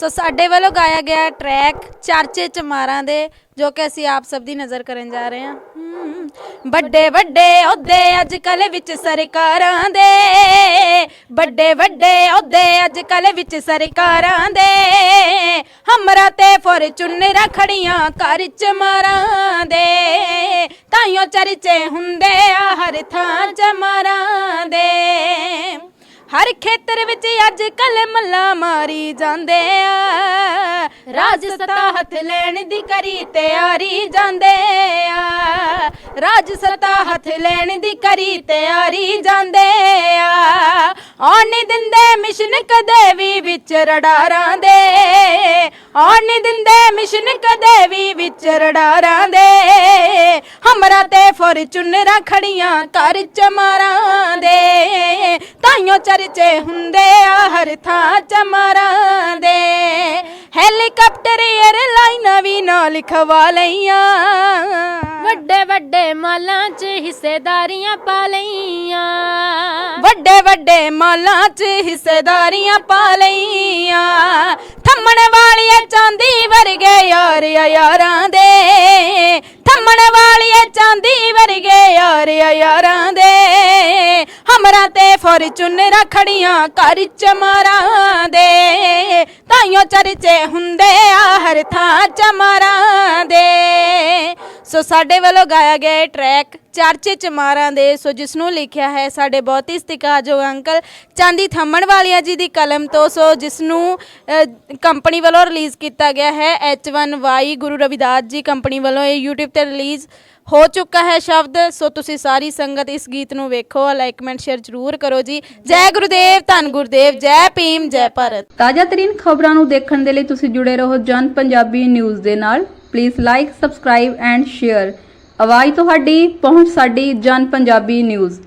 ਸੋ ਸਾਡੇ ਵੱਲੋਂ ਗਾਇਆ ਗਿਆ ਟਰੈਕ ਚਰਚੇ ਚਮਾਰਾਂ ਦੇ, ਜੋ ਕਿ ਅਸੀਂ ਆਪ ਸਭ ਦੀ ਨਜ਼ਰ ਕਰਨ ਜਾ ਰਹੇ ਹਾਂ। ਵੱਡੇ ਵੱਡੇ ਅਹੁਦੇ ਅੱਜ ਕੱਲ ਵਿੱਚ ਸਰਕਾਰਾਂ ਦੇ। ਵੱਡੇ ਵੱਡੇ ਅਹੁਦੇ ਅੱਜ ਕੱਲ ਵਿੱਚ ਸਰਕਾਰਾਂ ਦੇ। ਹਮਰਾ ਤੇ ਫੋਰਚੂਨਰਾਂ ਖੜੀਆਂ ਘਰ ਚਮਾਰਾਂ ਦੇ। ਤਾਈਓ ਚਰਚੇ ਹੁੰਦੇ ਆ ਹਰ ਥਾਂ ਚਮਾਰਾਂ ਦੇ। ਹਰ ਖੇਤਰ ਵਿੱਚ ਅੱਜ ਕੱਲ ਮੱਲਾ ਮਾਰੀ ਜਾਂਦੇ ਆ। ਰਾਜ ਸਤਾ ਹੱਥ ਲੈਣ ਦੀ ਕਰੀ ਤਿਆਰੀ ਜਾਂਦੇ ਆ। ਰਾਜ ਸਤਾ ਹੱਥ ਲੈਣ ਦੀ ਕਰੀ ਤਿਆਰੀ ਜਾਂਦੇ ਆਉਣ ਨਹੀਂ ਦਿੰਦੇ ਮਿਸ਼ਨ ਕਦੇ ਵੀ ਵਿੱਚ ਰਡਾਰਾਂ ਦੇ। ਆਉਣ ਨਹੀਂ ਦਿੰਦੇ ਮਿਸ਼ਨ ਕਦੇ ਵੀ ਵਿੱਚ ਰਡਾਰਾਂ ਦੇ। ਹਮਰਾ ਤੇ ਫੋਰਚੂਨਰਾਂ ਖੜੀਆਂ ਘਰ ਚਮਾਰਾਂ ਦੇ। ਤਾਈਓ ਚਰਚੇ ਹੁੰਦੇ ਆ ਹਰ ਥਾਂ ਚਮਾਰਾਂ ਦੇ। ਹੈਲੀਕਾਪਟਰ 에ਅਰਲਾਈਨਾਂ ਵੀ ਨਾ ਲਿਖਵਾ ਲਈਆਂ। ਵੱਡੇ ਵੱਡੇ ਮਾਲਾਂ 'ਚ ਹਿੱਸੇਦਾਰੀਆਂ ਪਾ ਲਈਆਂ। ਵੱਡੇ ਵੱਡੇ ਮਾਲਾਂ 'ਚ ਹਿੱਸੇਦਾਰੀਆਂ ਪਾ ਲਈਆਂ। ਥੰਮਣ ਵਾਲੀਆਂ ਚਾਂਦੀ ਵਰਗੇ ਯਾਰ ਯਾਰਾਂ ਦੇ। ਥੰਮਣ ਵਾਲੀਆਂ ਚਾਂਦੀ ਵਰਗੇ ਯਾਰ ਯਾਰਾਂ ਦੇ। ਹਮਰਾਂ ਤੇ ਫੋਰਚੂਨਰਾਂ ਖੜੀਆਂ ਘਰ ਚਮਾਰਾਂ ਦੇ। ਤਾਈਓ ਚਰਚੇ ਹੁੰਦੇ ਆ ਹਰ ਥਾਂ ਚਮਾਰਾਂ ਦੇ। ਸੋ ਸਾਡੇ ਵੱਲੋਂ ਗਾਇਆ ਗਿਆ ਇਹ ਟਰੈਕ ਚਰਚੇ ਚਮਾਰਾਂ ਦੇ ਸੋ ਜਿਸ ਨੂੰ ਲਿਖਿਆ ਹੈ ਸਾਡੇ ਬਹੁਤ ਹੀ ਸਤਿਕਾਰਯੋਗ ਅੰਕਲ ਚਾਂਦੀ ਥੰਮਣ ਵਾਲੀਆ ਜੀ ਦੀ ਕਲਮ ਤੋਂ ਸੋ ਜਿਸ ਨੂੰ ਕੰਪਨੀ ਵੱਲੋਂ ਰਿਲੀਜ਼ ਕੀਤਾ ਗਿਆ ਹੈ H1Y ਗੁਰੂ ਰਵਿਦਾਸ ਜੀ ਕੰਪਨੀ ਵੱਲੋਂ ਇਹ YouTube ਤੇ ਰਿਲੀਜ਼ ਹੋ ਚੁੱਕਾ ਹੈ ਸ਼ਬਦ। ਸੋ ਤੁਸੀਂ ਸਾਰੀ ਸੰਗਤ ਇਸ ਗੀਤ ਨੂੰ ਵੇਖੋ ਲਾਈਕ ਕਮੈਂਟ ਸ਼ੇਅਰ ਜ਼ਰੂਰ ਕਰੋ ਜੀ। ਜੈ ਗੁਰਦੇਵ, ਧੰਨ ਗੁਰਦੇਵ, ਜੈ ਭੀਮ, ਜੈ ਭਾਰਤ। ਤਾਜ਼ਾ ਤਰੀਨ ਖਬਰਾਂ ਨੂੰ ਦੇਖਣ ਦੇ ਲਈ ਤੁਸੀਂ ਜੁੜੇ ਰਹੋ ਜਨ ਪੰਜਾਬੀ ਨਿਊਜ਼ ਦੇ ਨਾਲ। Please like subscribe and share ਆਵਾਜ਼ ਤੁਹਾਡੀ ਪਹੁੰਚ ਸਾਡੀ ਜਨ ਪੰਜਾਬੀ ਨਿਊਜ਼